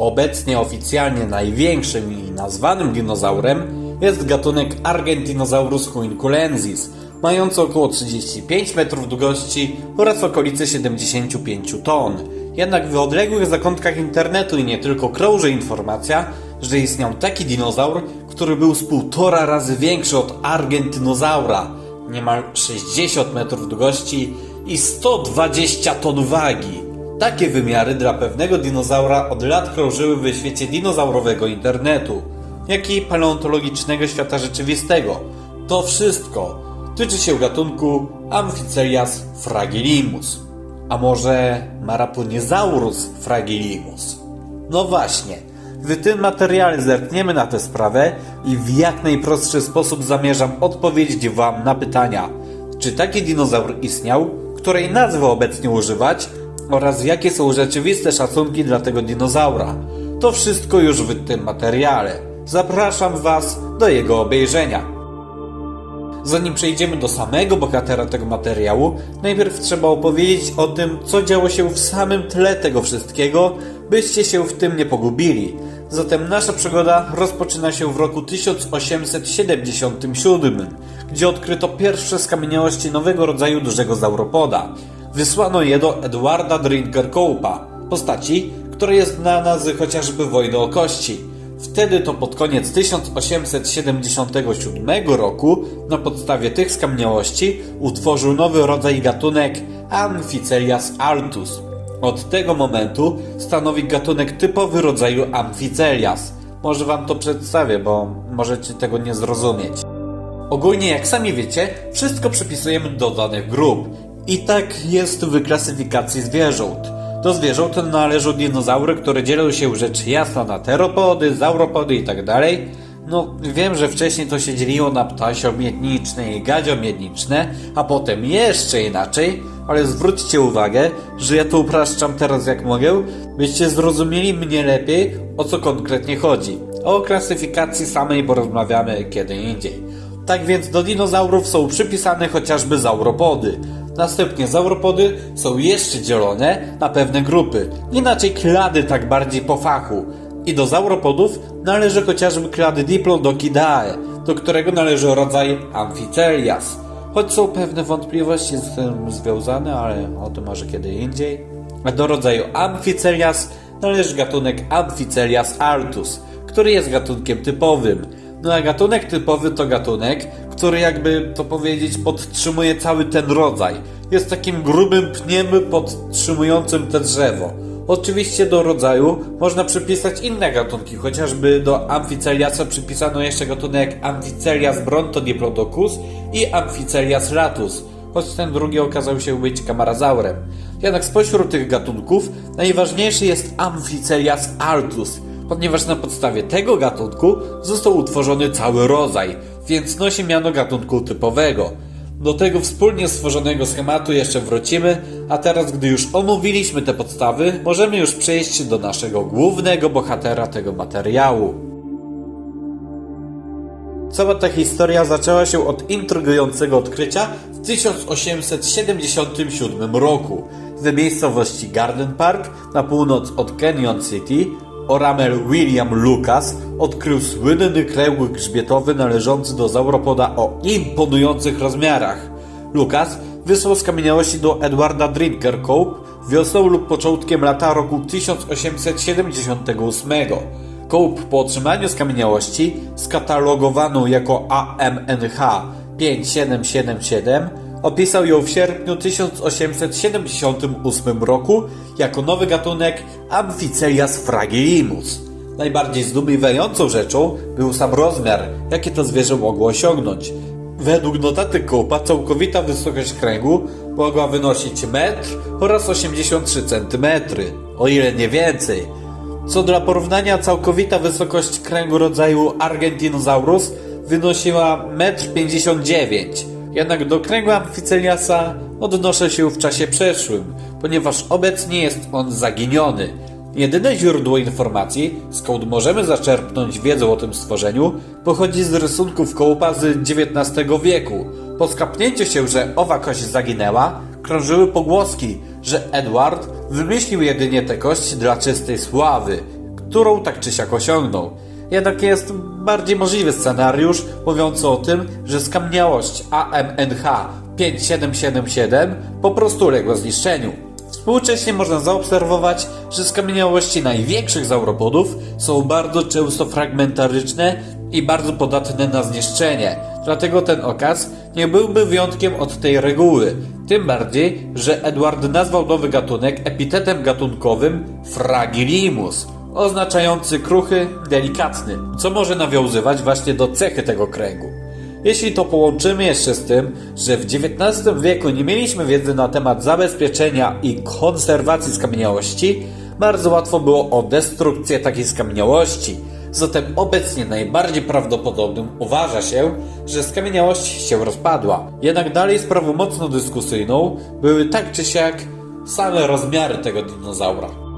Obecnie oficjalnie największym i nazwanym dinozaurem jest gatunek Argentinosaurus huinculensis, mający około 35 metrów długości oraz okolice 75 ton. Jednak w odległych zakątkach internetu i nie tylko krąży informacja, że istniał taki dinozaur, który był z półtora razy większy od Argentynozaura, niemal 60 metrów długości i 120 ton wagi. Takie wymiary dla pewnego dinozaura od lat krążyły w świecie dinozaurowego internetu, jak i paleontologicznego świata rzeczywistego. To wszystko tyczy się gatunku Amphicelias fragilimus. A może Maraponiesaurus fragilimus? No właśnie, w tym materiale zerkniemy na tę sprawę i w jak najprostszy sposób zamierzam odpowiedzieć Wam na pytania, czy taki dinozaur istniał, której nazwy obecnie używać oraz jakie są rzeczywiste szacunki dla tego dinozaura. To wszystko już w tym materiale. Zapraszam Was do jego obejrzenia. Zanim przejdziemy do samego bohatera tego materiału, najpierw trzeba opowiedzieć o tym, co działo się w samym tle tego wszystkiego, byście się w tym nie pogubili. Zatem nasza przygoda rozpoczyna się w roku 1877, gdzie odkryto pierwsze skamieniałości nowego rodzaju dużego zauropoda. Wysłano je do Edwarda Drinkercope'a, postaci, której jest znana z chociażby Wojny o Kości. Wtedy to pod koniec 1877 roku na podstawie tych skamieniałości utworzył nowy rodzaj gatunek Amphicelias altus. Od tego momentu stanowi gatunek typowy rodzaju Amphicelias. Może wam to przedstawię, bo możecie tego nie zrozumieć. Ogólnie, jak sami wiecie, wszystko przypisujemy do danych grup. I tak jest w klasyfikacji zwierząt. Do zwierząt należą dinozaury, które dzielą się rzecz jasna na teropody, zauropody itd. No, wiem, że wcześniej to się dzieliło na ptasio-miedniczne i gadzio-miedniczne, a potem jeszcze inaczej, ale zwróćcie uwagę, że ja to upraszczam teraz jak mogę, byście zrozumieli mnie lepiej, o co konkretnie chodzi. O klasyfikacji samej porozmawiamy kiedy indziej. Tak więc do dinozaurów są przypisane chociażby zauropody. Następnie zauropody są jeszcze dzielone na pewne grupy, inaczej klady tak bardziej po fachu. I do zauropodów należy chociażby klady Diplodocidae, do którego należy rodzaj Amphicelias. Choć są pewne wątpliwości z tym związane, ale o tym może kiedy indziej. A do rodzaju Amphicelias należy gatunek Amphicelias altus, który jest gatunkiem typowym. No a gatunek typowy to gatunek, który jakby to powiedzieć podtrzymuje cały ten rodzaj. Jest takim grubym pniem podtrzymującym te drzewo. Oczywiście do rodzaju można przypisać inne gatunki, chociażby do Amphiceliasa przypisano jeszcze gatunek Amphicelias brontodiplodocus i Amphicelias latus, choć ten drugi okazał się być kamarazaurem. Jednak spośród tych gatunków najważniejszy jest Amphicelias altus, ponieważ na podstawie tego gatunku został utworzony cały rodzaj, więc nosi miano gatunku typowego. Do tego wspólnie stworzonego schematu jeszcze wrócimy, a teraz gdy już omówiliśmy te podstawy, możemy już przejść do naszego głównego bohatera tego materiału. Cała ta historia zaczęła się od intrygującego odkrycia w 1877 roku w miejscowości Garden Park na północ od Canyon City Oramel William Lucas odkrył słynny kręg grzbietowy należący do zauropoda o imponujących rozmiarach. Lucas wysłał skamieniałości do Edwarda Drinkercope wiosną lub początkiem lata roku 1878. Cope po otrzymaniu skamieniałości skatalogowaną jako AMNH 5777 opisał ją w sierpniu 1878 roku jako nowy gatunek Amphicelias fragilimus. Najbardziej zdumiewającą rzeczą był sam rozmiar, jakie to zwierzę mogło osiągnąć. Według notaty Cope'a całkowita wysokość kręgu mogła wynosić metr oraz 83 cm, o ile nie więcej. Co dla porównania całkowita wysokość kręgu rodzaju Argentinosaurus wynosiła 1,59 m. Jednak do kręgu Amphiceliasa odnoszę się w czasie przeszłym, ponieważ obecnie jest on zaginiony. Jedyne źródło informacji, skąd możemy zaczerpnąć wiedzę o tym stworzeniu, pochodzi z rysunków kołupa z XIX wieku. Po skapnięciu się, że owa kość zaginęła, krążyły pogłoski, że Edward wymyślił jedynie tę kość dla czystej sławy. którą tak czy siak osiągnął. Jednak jest bardziej możliwy scenariusz mówiący o tym, że skamieniałość AMNH 5777 po prostu uległa zniszczeniu. Współcześnie można zaobserwować, że skamieniałości największych zauropodów są bardzo często fragmentaryczne i bardzo podatne na zniszczenie. Dlatego ten okaz nie byłby wyjątkiem od tej reguły. Tym bardziej, że Edward nazwał nowy gatunek epitetem gatunkowym Fragilimus, oznaczający kruchy, delikatny, co może nawiązywać właśnie do cechy tego kręgu. Jeśli to połączymy jeszcze z tym, że w XIX wieku nie mieliśmy wiedzy na temat zabezpieczenia i konserwacji skamieniałości, bardzo łatwo było o destrukcję takiej skamieniałości. Zatem obecnie najbardziej prawdopodobnym uważa się, że skamieniałość się rozpadła. Jednak dalej sprawą mocno dyskusyjną były tak czy siak same rozmiary tego dinozaura.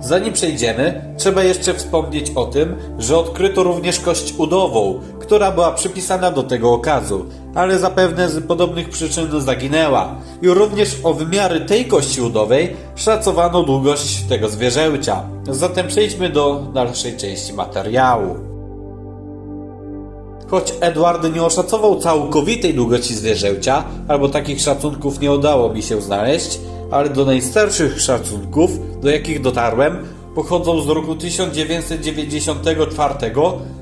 Zanim przejdziemy, trzeba jeszcze wspomnieć o tym, że odkryto również kość udową, która była przypisana do tego okazu, ale zapewne z podobnych przyczyn zaginęła. I również o wymiary tej kości udowej szacowano długość tego zwierzęcia. Zatem przejdźmy do dalszej części materiału. Choć Edward nie oszacował całkowitej długości zwierzęcia, albo takich szacunków nie udało mi się znaleźć, ale do najstarszych szacunków, do jakich dotarłem, pochodzą z roku 1994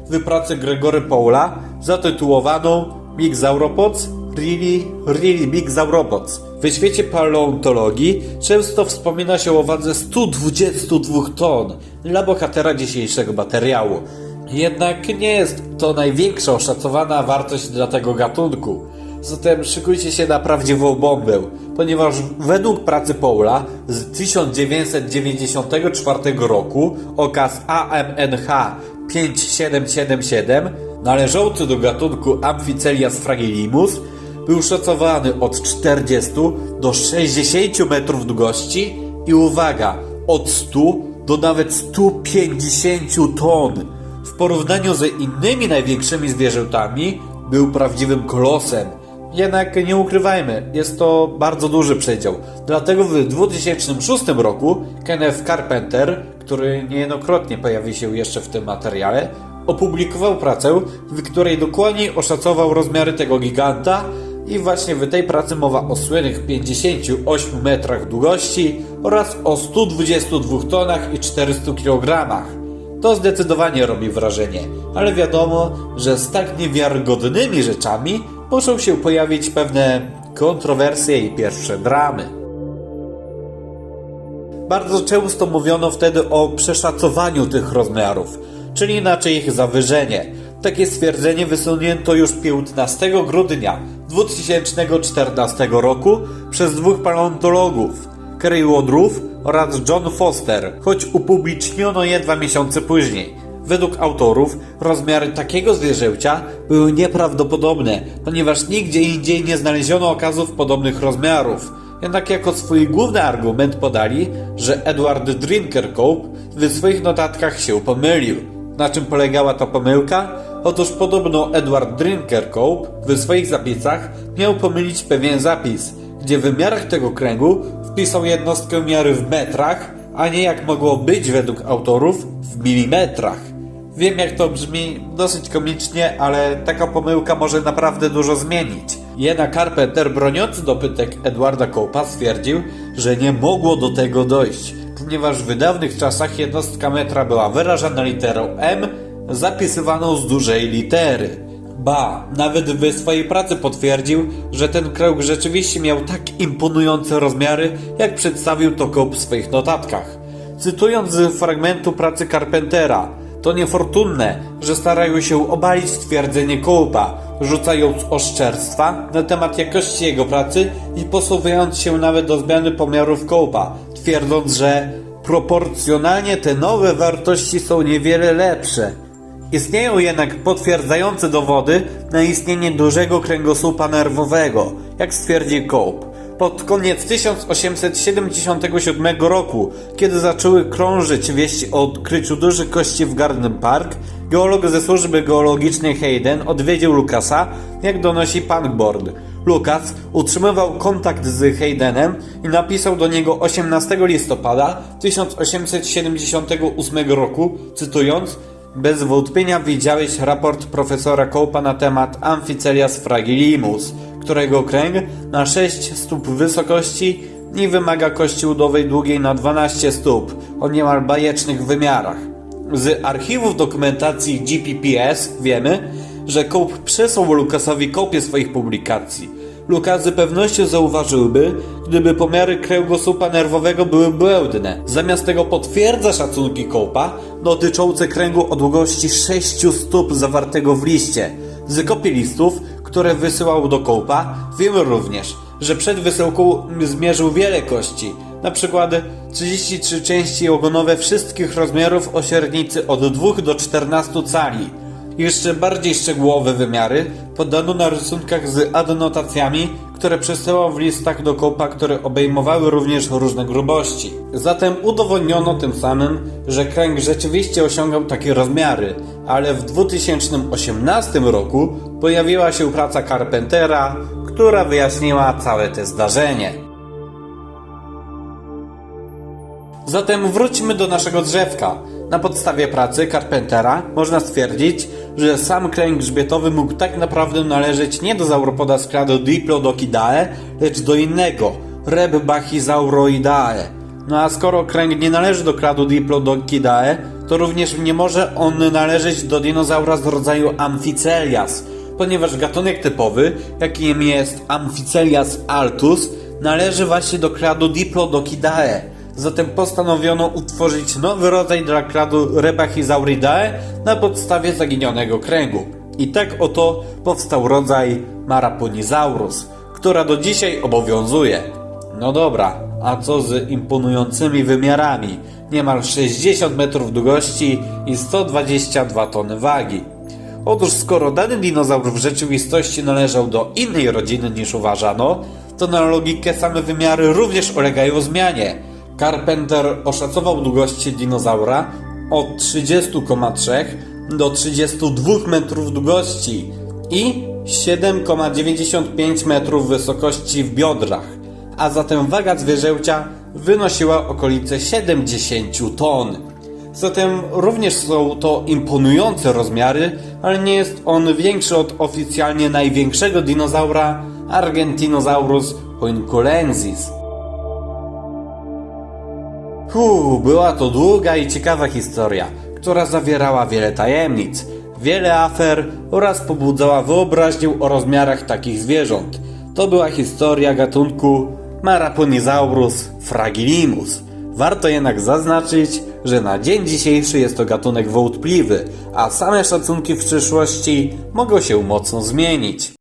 wypracy Gregory Paula zatytułowaną Big Sauropods Really, really Big Sauropods. W świecie paleontologii często wspomina się o wadze 122 ton dla bohatera dzisiejszego materiału. Jednak nie jest to największa oszacowana wartość dla tego gatunku. Zatem szykujcie się na prawdziwą bombę, ponieważ według pracy Paula z 1994 roku okaz AMNH 5777 należący do gatunku Amphicelias fragilimus był szacowany od 40 do 60 metrów długości i uwaga, od 100 do nawet 150 ton. W porównaniu z innymi największymi zwierzętami był prawdziwym kolosem. Jednak nie ukrywajmy, jest to bardzo duży przedział. Dlatego w 2006 roku Kenneth Carpenter, który niejednokrotnie pojawi się jeszcze w tym materiale, opublikował pracę, w której dokładnie oszacował rozmiary tego giganta i właśnie w tej pracy mowa o słynnych 58 metrach długości oraz o 122 tonach i 400 kilogramach. To zdecydowanie robi wrażenie, ale wiadomo, że z tak niewiarygodnymi rzeczami muszą się pojawić pewne kontrowersje i pierwsze dramy. Bardzo często mówiono wtedy o przeszacowaniu tych rozmiarów, czyli inaczej ich zawyżenie. Takie stwierdzenie wysunięto już 15 grudnia 2014 roku przez dwóch paleontologów, Kerry Woodruff oraz John Foster, choć upubliczniono je dwa miesiące później. Według autorów rozmiary takiego zwierzęcia były nieprawdopodobne, ponieważ nigdzie indziej nie znaleziono okazów podobnych rozmiarów. Jednak jako swój główny argument podali, że Edward Drinkercope w swoich notatkach się pomylił. Na czym polegała ta pomyłka? Otóż podobno Edward Drinkercope w swoich zapisach miał pomylić pewien zapis, gdzie w wymiarach tego kręgu wpisał jednostkę miary w metrach, a nie jak mogło być według autorów w milimetrach. Wiem jak to brzmi dosyć komicznie, ale taka pomyłka może naprawdę dużo zmienić. Jednak Carpenter broniący dopytek Edwarda Cope'a stwierdził, że nie mogło do tego dojść, ponieważ w dawnych czasach jednostka metra była wyrażana literą M zapisywaną z dużej litery. Ba, nawet w swojej pracy potwierdził, że ten krąg rzeczywiście miał tak imponujące rozmiary, jak przedstawił to Cope w swoich notatkach. Cytując z fragmentu pracy Carpentera, to niefortunne, że starają się obalić twierdzenie Cope'a, rzucając oszczerstwa na temat jakości jego pracy i posuwając się nawet do zmiany pomiarów Cope'a, twierdząc, że proporcjonalnie te nowe wartości są niewiele lepsze. Istnieją jednak potwierdzające dowody na istnienie dużego kręgosłupa nerwowego, jak stwierdził Cope. Pod koniec 1877 roku, kiedy zaczęły krążyć wieści o odkryciu dużych kości w Garden Park, geolog ze służby geologicznej Hayden odwiedził Lucasa, jak donosi Punkboard. Lucas utrzymywał kontakt z Haydenem i napisał do niego 18 listopada 1878 roku, cytując Bez wątpienia widziałeś raport profesora Cope'a na temat Amphicelias fragilimus, którego kręg na 6 stóp wysokości i wymaga kości udowej długiej na 12 stóp, o niemal bajecznych wymiarach. Z archiwów dokumentacji GPPS wiemy, że Cope przesłał Lucasowi kopię swoich publikacji. Lucas z pewnością zauważyłby, gdyby pomiary kręgosłupa nerwowego były błędne. Zamiast tego potwierdza szacunki Cope'a dotyczące kręgu o długości 6 stóp zawartego w liście. Z kopii listów, które wysyłał do Cope'a, wiemy również, że przed wysyłką zmierzył wiele kości, na przykład 33 części ogonowe wszystkich rozmiarów o średnicy od 2 do 14 cali. Jeszcze bardziej szczegółowe wymiary podano na rysunkach z adnotacjami, które przesyłał w listach do kopa, które obejmowały również różne grubości. Zatem udowodniono tym samym, że kręg rzeczywiście osiągał takie rozmiary, ale w 2018 roku pojawiła się praca Carpentera, która wyjaśniła całe to zdarzenie. Zatem wróćmy do naszego drzewka. Na podstawie pracy Carpentera można stwierdzić, że sam kręg grzbietowy mógł tak naprawdę należeć nie do sauropoda z kladu Diplodocidae, lecz do innego, Rebbachizauroidae. No a skoro kręg nie należy do kladu Diplodocidae, to również nie może on należeć do dinozaura z rodzaju Amphicelias, ponieważ gatunek typowy, jakim jest Amphicelias altus, należy właśnie do kladu Diplodocidae. Zatem postanowiono utworzyć nowy rodzaj dla kladu Rebachisauridae na podstawie zaginionego kręgu. I tak oto powstał rodzaj Maraponisaurus, która do dzisiaj obowiązuje. No dobra, a co z imponującymi wymiarami? Niemal 60 metrów długości i 122 tony wagi. Otóż skoro dany dinozaur w rzeczywistości należał do innej rodziny niż uważano, to na logikę same wymiary również ulegają zmianie. Carpenter oszacował długości dinozaura od 30,3 do 32 metrów długości i 7,95 metrów wysokości w biodrach, a zatem waga zwierzęcia wynosiła okolice 70 ton. Zatem również są to imponujące rozmiary, ale nie jest on większy od oficjalnie największego dinozaura Argentinosaurus hoinculensis. Huu, była to długa i ciekawa historia, która zawierała wiele tajemnic, wiele afer oraz pobudzała wyobraźnię o rozmiarach takich zwierząt. To była historia gatunku Maraponisaurus fragilimus. Warto jednak zaznaczyć, że na dzień dzisiejszy jest to gatunek wątpliwy, a same szacunki w przyszłości mogą się mocno zmienić.